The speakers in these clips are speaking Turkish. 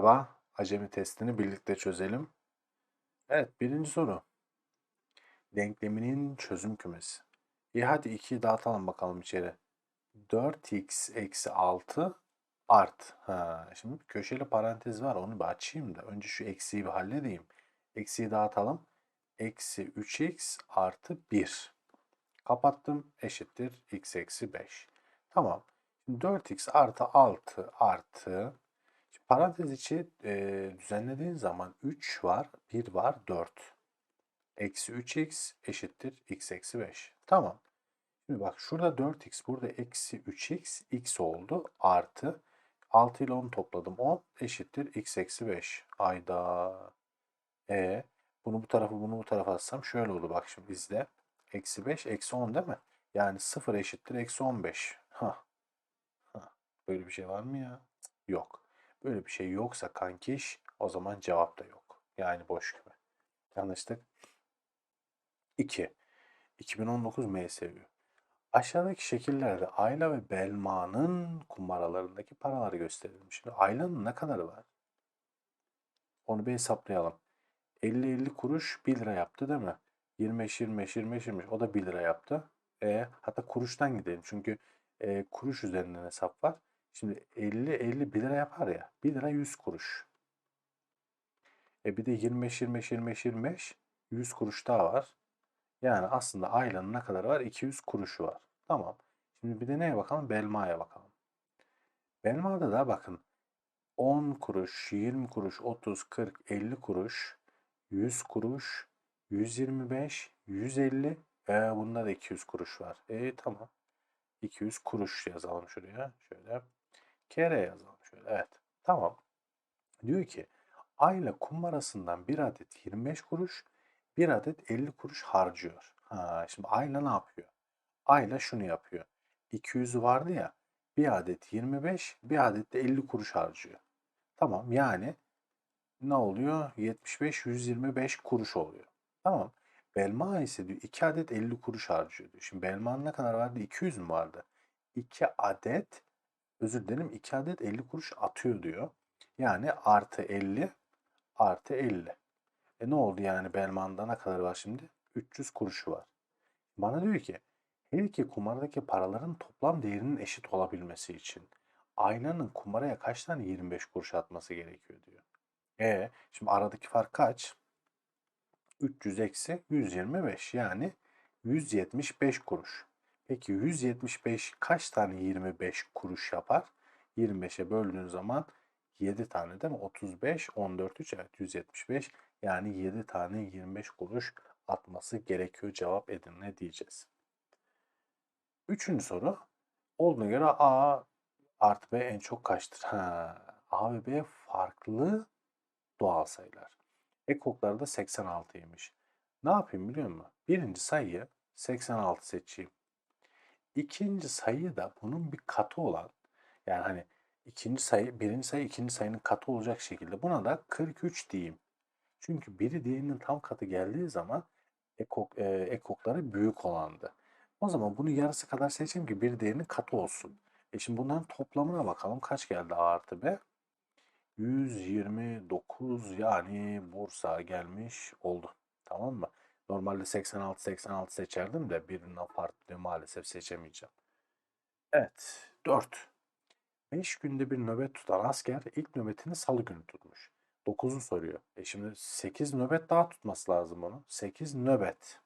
Merhaba, acemi testini birlikte çözelim. Evet, birinci soru. Denkleminin çözüm kümesi. İyi hadi 2'yi dağıtalım bakalım içeri. 4x eksi 6 art. Ha, şimdi köşeli parantez var onu bir açayım da. Önce şu eksiği bir halledeyim. Eksiği dağıtalım. Eksi 3x artı 1. Kapattım. Eşittir x eksi 5. Tamam. Şimdi 4x artı 6 artı parantez içi e, düzenlediğin zaman 3 var, 1 var, 4. Eksi 3x eşittir x eksi 5. Tamam. Şimdi bak şurada 4x, burada eksi 3x, x oldu. Artı 6 ile 10 topladım. 10 eşittir x eksi 5. Ayda. E bunu bu tarafa bunu bu tarafa atsam şöyle oldu bak şimdi izle. Eksi 5, eksi 10 değil mi? Yani 0 eşittir eksi 15. Ha. Böyle bir şey var mı ya? Yok. Böyle bir şey yoksa kankiş o zaman cevap da yok. Yani boş küme. Anlaştık. 2. 2019 MSÜ. Aşağıdaki şekillerde Ayla ve Belma'nın kumbaralarındaki paralar gösterilmiş. Şimdi Ayla'nın ne kadarı var? Onu bir hesaplayalım. 50-50 kuruş 1 lira yaptı değil mi? 25 25 25 25 o da 1 lira yaptı. E, hatta kuruştan gidelim çünkü e, kuruş üzerinden hesap var. Şimdi 50 50 1 lira yapar ya. 1 lira 100 kuruş. E bir de 25 25 25 25 100 kuruş daha var. Yani aslında Ayla'nın ne kadar var? 200 kuruşu var. Tamam. Şimdi bir de neye bakalım? Belma'ya bakalım. Belma'da da bakın 10 kuruş, 20 kuruş, 30, 40, 50 kuruş, 100 kuruş, 125, 150 e, bunda da 200 kuruş var. E tamam. 200 kuruş yazalım şuraya. Şöyle. Kere yazalım şöyle. Evet. Tamam. Diyor ki Ayla kumbarasından bir adet 25 kuruş, bir adet 50 kuruş harcıyor. Ha, şimdi Ayla ne yapıyor? Ayla şunu yapıyor. 200 vardı ya, bir adet 25, bir adet de 50 kuruş harcıyor. Tamam yani ne oluyor? 75, 125 kuruş oluyor. Tamam. Belma ise diyor 2 adet 50 kuruş harcıyor diyor. Şimdi Belma'nın ne kadar vardı? 200 mü vardı? 2 adet özür dilerim 2 adet 50 kuruş atıyor diyor. Yani artı 50 artı 50. E ne oldu yani Belman'da ne kadar var şimdi? 300 kuruşu var. Bana diyor ki her iki kumardaki paraların toplam değerinin eşit olabilmesi için aynanın kumaraya kaç tane 25 kuruş atması gerekiyor diyor. E şimdi aradaki fark kaç? 300 eksi 125 yani 175 kuruş. Peki 175 kaç tane 25 kuruş yapar? 25'e böldüğün zaman 7 tane değil mi? 35, 14, 3 evet 175. Yani 7 tane 25 kuruş atması gerekiyor cevap Edirne diyeceğiz. Üçüncü soru. Olduğuna göre A artı B en çok kaçtır? Ha, A ve B farklı doğal sayılar. Ekokları da 86'ymış. Ne yapayım biliyor musun? Birinci sayıyı 86 seçeyim. İkinci sayı da bunun bir katı olan yani hani ikinci sayı, birinci sayı ikinci sayının katı olacak şekilde buna da 43 diyeyim. Çünkü biri diğerinin tam katı geldiği zaman ekok, e, ekokları büyük olandı. O zaman bunu yarısı kadar seçeyim ki bir diğerinin katı olsun. E şimdi bunların toplamına bakalım kaç geldi A artı B? 129 yani Bursa gelmiş oldu. Tamam mı? Normalde 86-86 seçerdim de birinden farklı maalesef seçemeyeceğim. Evet. 4. 5 günde bir nöbet tutan asker ilk nöbetini salı günü tutmuş. 9'u soruyor. E şimdi 8 nöbet daha tutması lazım onu. 8 nöbet.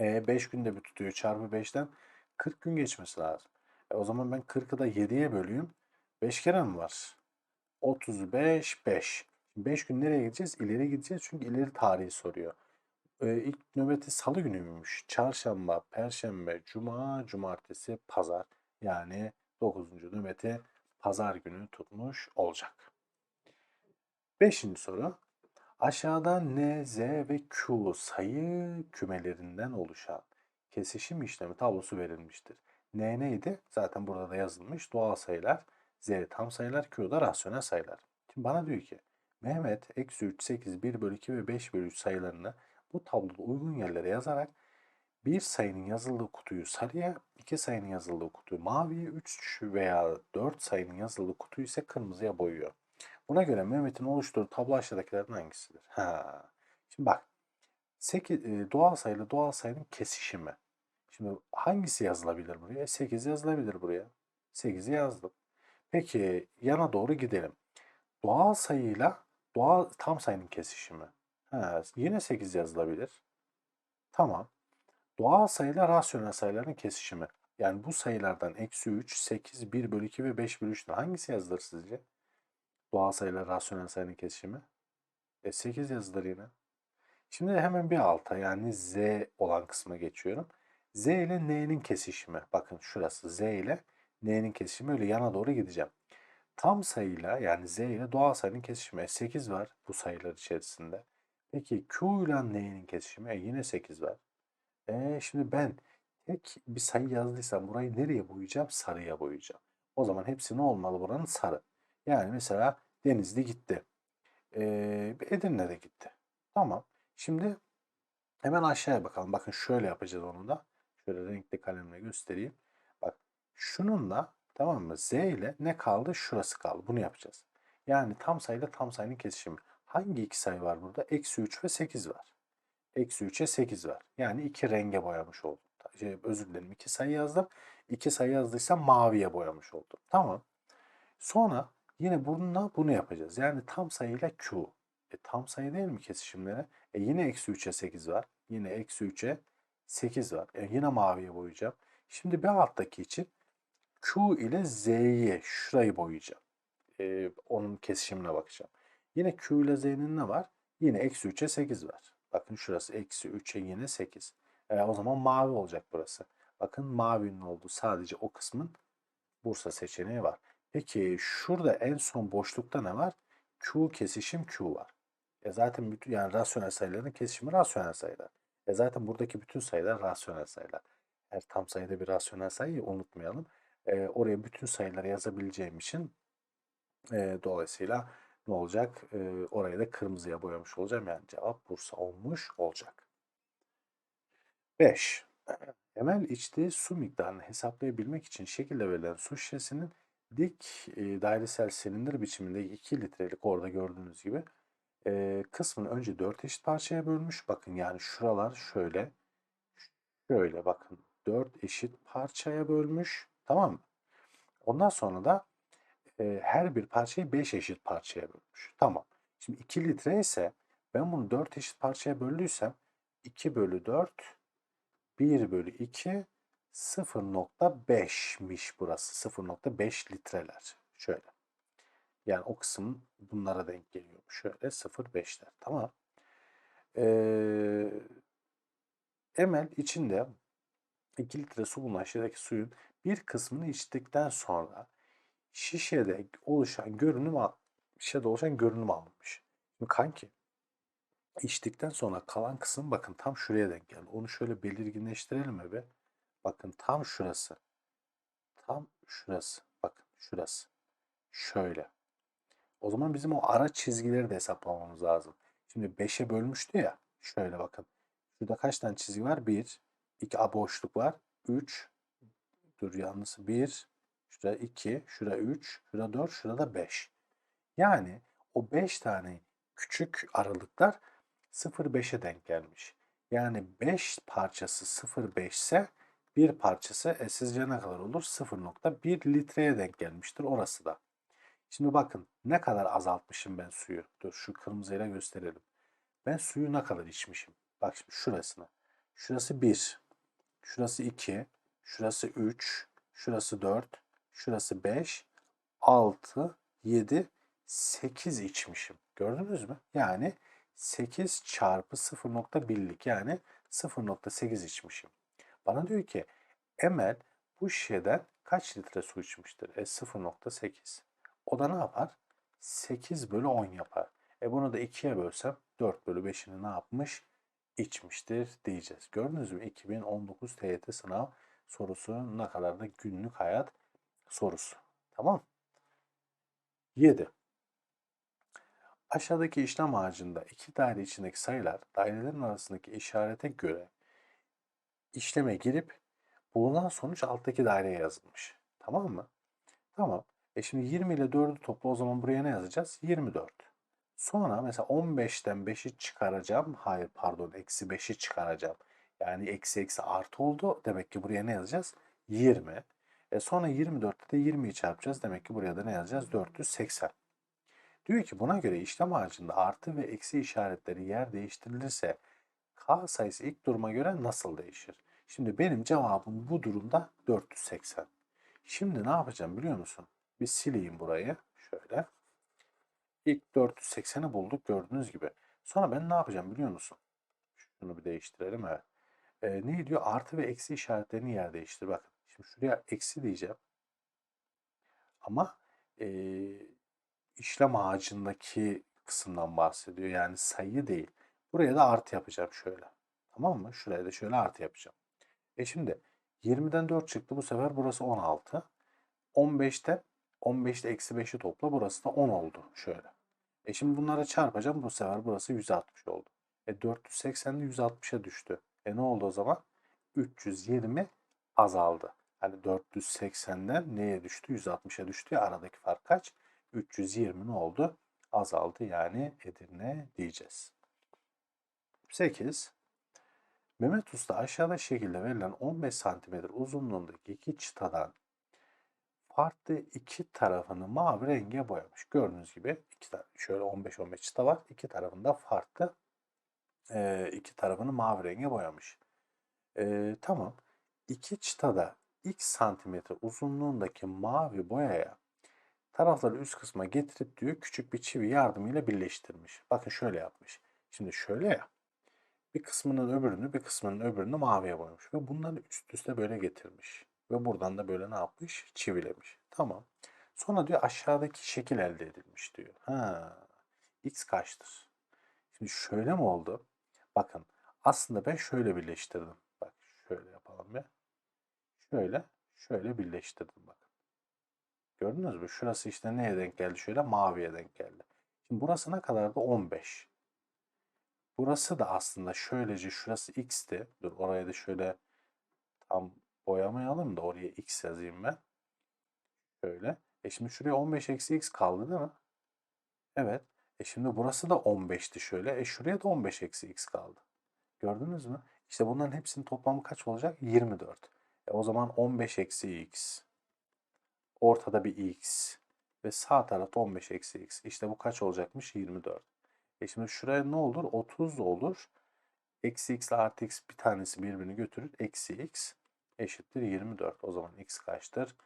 E 5 günde bir tutuyor. Çarpı 5'ten 40 gün geçmesi lazım. E o zaman ben 40'ı da 7'ye bölüyorum. 5 kere mi var? 35, 5. 5 gün nereye gideceğiz? İleri gideceğiz çünkü ileri tarihi soruyor. Ee, ilk nöbeti salı günüymüş. Çarşamba, perşembe, cuma, cumartesi, pazar. Yani 9. nöbeti pazar günü tutmuş olacak. Beşinci soru. Aşağıda N, Z ve Q sayı kümelerinden oluşan kesişim işlemi tablosu verilmiştir. N neydi? Zaten burada da yazılmış. Doğal sayılar. Z tam sayılar. Q da rasyonel sayılar. Şimdi bana diyor ki Mehmet eksi 3, 8, 1 bölü 2 ve 5 bölü 3 sayılarını bu tabloda uygun yerlere yazarak bir sayının yazıldığı kutuyu sarıya, iki sayının yazıldığı kutuyu maviye, üç veya dört sayının yazıldığı kutuyu ise kırmızıya boyuyor. Buna göre Mehmet'in oluşturduğu tablo aşağıdakilerden hangisidir? Ha. Şimdi bak. 8, e, doğal sayıyla doğal sayının kesişimi. Şimdi hangisi yazılabilir buraya? 8 yazılabilir buraya. 8'i yazdım. Peki yana doğru gidelim. Doğal sayıyla doğal tam sayının kesişimi. Ha, yine 8 yazılabilir. Tamam. Doğal sayıyla rasyonel sayıların kesişimi. Yani bu sayılardan eksi 3, 8, 1 bölü 2 ve 5 bölü 3'ten hangisi yazılır sizce? Doğal sayıyla rasyonel sayının kesişimi. E 8 yazılır yine. Şimdi hemen bir alta yani z olan kısma geçiyorum. z ile n'nin kesişimi. Bakın şurası z ile n'nin kesişimi öyle yana doğru gideceğim. Tam sayıyla yani z ile doğal sayının kesişimi. E 8 var bu sayılar içerisinde. Peki q ile n'nin kesişimi. E yine 8 var. E şimdi ben tek bir sayı yazdıysam burayı nereye boyayacağım? Sarıya boyayacağım. O zaman hepsi ne olmalı buranın? Sarı. Yani mesela Denizli gitti. Ee, Edirne de gitti. Tamam. Şimdi hemen aşağıya bakalım. Bakın şöyle yapacağız onu da. Şöyle renkli kalemle göstereyim. Bak şununla tamam mı? Z ile ne kaldı? Şurası kaldı. Bunu yapacağız. Yani tam sayıyla tam sayının kesişimi. Hangi iki sayı var burada? Eksi 3 ve 8 var. Eksi 3'e 8 var. Yani iki renge boyamış oldum. Şey, özür dilerim. iki sayı yazdım. İki sayı yazdıysam maviye boyamış oldum. Tamam. Sonra yine bununla bunu yapacağız. Yani tam sayıyla Q. E, tam sayı değil mi kesişimleri? E, yine eksi 3'e 8 var. Yine eksi 3'e 8 var. E, yine maviye boyayacağım. Şimdi bir alttaki için Q ile Z'yi şurayı boyayacağım. E, onun kesişimine bakacağım. Yine Q ile Z'nin ne var? Yine eksi 3'e 8 var. Bakın şurası eksi 3'e yine 8. E, o zaman mavi olacak burası. Bakın mavinin olduğu sadece o kısmın Bursa seçeneği var. Peki şurada en son boşlukta ne var? Q kesişim Q var. E zaten bütün yani rasyonel sayıların kesişimi rasyonel sayılar. E zaten buradaki bütün sayılar rasyonel sayılar. Her tam sayıda bir rasyonel sayıyı unutmayalım. E, oraya bütün sayıları yazabileceğim için e, dolayısıyla ne olacak? E, orayı da kırmızıya boyamış olacağım. Yani cevap Bursa olmuş olacak. 5. Emel içtiği su miktarını hesaplayabilmek için şekilde verilen su şişesinin dik e, dairesel silindir biçiminde 2 litrelik orada gördüğünüz gibi e, kısmını önce 4 eşit parçaya bölmüş. Bakın yani şuralar şöyle şöyle bakın 4 eşit parçaya bölmüş. Tamam mı? Ondan sonra da e, her bir parçayı 5 eşit parçaya bölmüş. Tamam. Şimdi 2 litre ise ben bunu 4 eşit parçaya böldüysem 2 bölü 4 1 bölü 2 0.5'miş burası. 0.5 litreler. Şöyle. Yani o kısım bunlara denk geliyor. Şöyle 0.5'ler. Tamam. Ee, Emel içinde 2 litre su bulunan şişedeki suyun bir kısmını içtikten sonra şişede oluşan görünüm şişede oluşan görünüm alınmış. Şimdi kanki içtikten sonra kalan kısım bakın tam şuraya denk geldi. Onu şöyle belirginleştirelim be? Bakın tam şurası. Tam şurası. Bakın şurası. Şöyle. O zaman bizim o ara çizgileri de hesaplamamız lazım. Şimdi 5'e bölmüştü ya. Şöyle bakın. Şurada kaç tane çizgi var? 1. 2 A boşluk var. 3. Dur yalnız 1. Şurada 2. Şurada 3. Şurada 4. Şurada 5. Yani o 5 tane küçük aralıklar 0,5'e denk gelmiş. Yani 5 parçası 0,5 ise bir parçası e, sizce ne kadar olur? 0.1 litreye denk gelmiştir orası da. Şimdi bakın ne kadar azaltmışım ben suyu. Dur şu kırmızıyla gösterelim. Ben suyu ne kadar içmişim? Bak şimdi şurasına. Şurası 1. Şurası 2. Şurası 3. Şurası 4. Şurası 5. 6. 7. 8 içmişim. Gördünüz mü? Yani 8 çarpı 0.1'lik yani 0.8 içmişim. Bana diyor ki Emel bu şişeden kaç litre su içmiştir? E 0.8. O da ne yapar? 8 bölü 10 yapar. E bunu da 2'ye bölsem 4 bölü 5'ini ne yapmış? İçmiştir diyeceğiz. Gördünüz mü? 2019 TYT sınav sorusu ne kadar da günlük hayat sorusu. Tamam. 7. Aşağıdaki işlem ağacında iki daire içindeki sayılar dairelerin arasındaki işarete göre işleme girip bulunan sonuç alttaki daireye yazılmış. Tamam mı? Tamam. E şimdi 20 ile 4'ü topla o zaman buraya ne yazacağız? 24. Sonra mesela 15'ten 5'i çıkaracağım. Hayır pardon eksi 5'i çıkaracağım. Yani eksi eksi artı oldu. Demek ki buraya ne yazacağız? 20. E sonra 24'te de 20'yi çarpacağız. Demek ki buraya da ne yazacağız? 480. Diyor ki buna göre işlem ağacında artı ve eksi işaretleri yer değiştirilirse k sayısı ilk duruma göre nasıl değişir? Şimdi benim cevabım bu durumda 480. Şimdi ne yapacağım biliyor musun? Bir sileyim burayı. Şöyle. İlk 480'i bulduk gördüğünüz gibi. Sonra ben ne yapacağım biliyor musun? Şunu bir değiştirelim evet. Ee, ne diyor? Artı ve eksi işaretlerini yer değiştir. Bakın. Şimdi şuraya eksi diyeceğim. Ama ee, işlem ağacındaki kısımdan bahsediyor. Yani sayı değil. Buraya da artı yapacağım şöyle. Tamam mı? Şuraya da şöyle artı yapacağım. E şimdi 20'den 4 çıktı. Bu sefer burası 16. 15'ten 15'te eksi 5'i topla. Burası da 10 oldu. Şöyle. E şimdi bunlara çarpacağım. Bu sefer burası 160 oldu. E 480'de 160'a düştü. E ne oldu o zaman? 320 azaldı. Hani 480'den neye düştü? 160'a düştü aradaki fark kaç? 320 ne oldu? Azaldı yani Edirne diyeceğiz. 8. Mehmet Usta aşağıda şekilde verilen 15 cm uzunluğundaki iki çıtadan farklı iki tarafını mavi renge boyamış. Gördüğünüz gibi iki tane şöyle 15-15 çıta var. İki tarafında farklı e, iki tarafını mavi renge boyamış. E, tamam. İki çıtada x santimetre uzunluğundaki mavi boyaya tarafları üst kısma getirip diyor küçük bir çivi yardımıyla birleştirmiş. Bakın şöyle yapmış. Şimdi şöyle ya. Bir kısmının öbürünü bir kısmının öbürünü maviye boyamış. Ve bunları üst üste böyle getirmiş. Ve buradan da böyle ne yapmış? Çivilemiş. Tamam. Sonra diyor aşağıdaki şekil elde edilmiş diyor. Ha, x kaçtır? Şimdi şöyle mi oldu? Bakın aslında ben şöyle birleştirdim. Bak şöyle yapalım ya. Şöyle, şöyle birleştirdim bakın. Gördünüz mü? Şurası işte neye denk geldi? Şöyle maviye denk geldi. Şimdi burası ne kadardı? 15. Burası da aslında şöylece şurası x'ti. Dur oraya da şöyle tam boyamayalım da oraya x yazayım ben. Şöyle. E şimdi şuraya 15 eksi x kaldı değil mi? Evet. E şimdi burası da 15'ti şöyle. E şuraya da 15 eksi x kaldı. Gördünüz mü? İşte bunların hepsinin toplamı kaç olacak? 24. E o zaman 15 eksi x. Ortada bir x. Ve sağ tarafta 15 eksi x. İşte bu kaç olacakmış? 24. E şimdi şuraya ne olur? 30 olur. Eksi x ile artı x bir tanesi birbirini götürür. Eksi x eşittir 24. O zaman x kaçtır?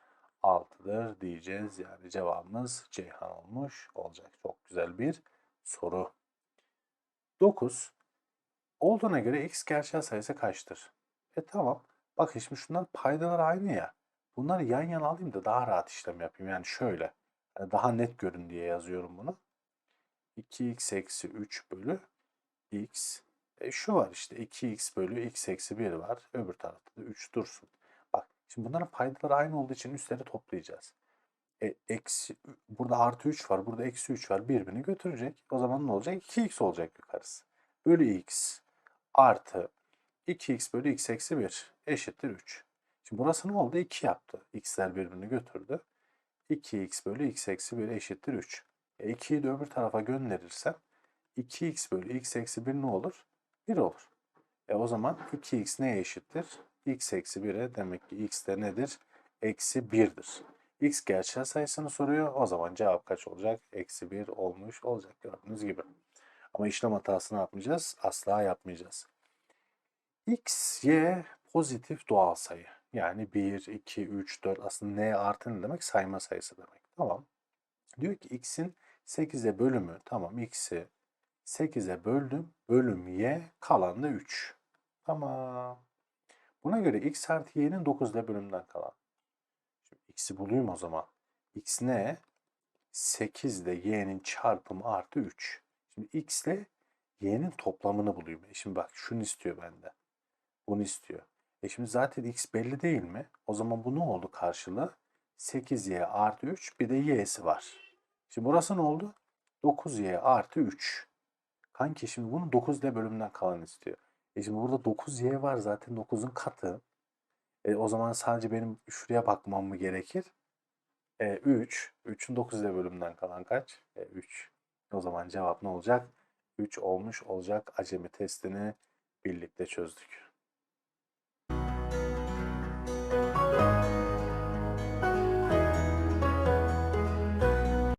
6'dır diyeceğiz. Yani cevabımız Ceyhan olmuş olacak. Çok güzel bir soru. 9. Olduğuna göre x gerçel sayısı kaçtır? E tamam. Bakın şimdi şunlar paydalar aynı ya. Bunları yan yana alayım da daha rahat işlem yapayım. Yani şöyle. Yani daha net görün diye yazıyorum bunu. 2x eksi 3 bölü x. E şu var işte 2x bölü x eksi 1 var. Öbür tarafta da 3 dursun. Bak şimdi bunların paydaları aynı olduğu için üstleri toplayacağız. E, eksi, burada artı 3 var. Burada eksi 3 var. Birbirini götürecek. O zaman ne olacak? 2x olacak yukarısı. Bölü x artı 2x bölü x eksi 1 eşittir 3. Şimdi burası ne oldu? 2 yaptı. x'ler birbirini götürdü. 2x bölü x eksi 1 eşittir 3. E 2'yi de öbür tarafa gönderirsem 2x bölü x eksi 1 ne olur? 1 olur. E o zaman 2x neye eşittir? x eksi 1'e demek ki x de nedir? Eksi 1'dir. x gerçel sayısını soruyor. O zaman cevap kaç olacak? Eksi 1 olmuş olacak gördüğünüz gibi. Ama işlem hatasını yapmayacağız. Asla yapmayacağız. x, y pozitif doğal sayı. Yani 1, 2, 3, 4 aslında n artı ne demek? Sayma sayısı demek. Tamam. Diyor ki x'in 8'e bölümü tamam x'i 8'e böldüm. Bölüm y kalan da 3. Tamam. Buna göre x artı y'nin 9 ile bölümden kalan. Şimdi x'i bulayım o zaman. x ne? 8 ile y'nin çarpımı artı 3. Şimdi x ile y'nin toplamını bulayım. E şimdi bak şunu istiyor benden. Bunu istiyor. E şimdi zaten x belli değil mi? O zaman bu ne oldu karşılığı? 8y artı 3 bir de y'si var. Şimdi burası ne oldu? 9y artı 3. Kanki şimdi bunu 9 ile bölümden kalan istiyor. E şimdi burada 9y var zaten 9'un katı. E o zaman sadece benim şuraya bakmam mı gerekir? E, 3. 3'ün 9 ile bölümünden kalan kaç? E, 3. O zaman cevap ne olacak? 3 olmuş olacak. Acemi testini birlikte çözdük.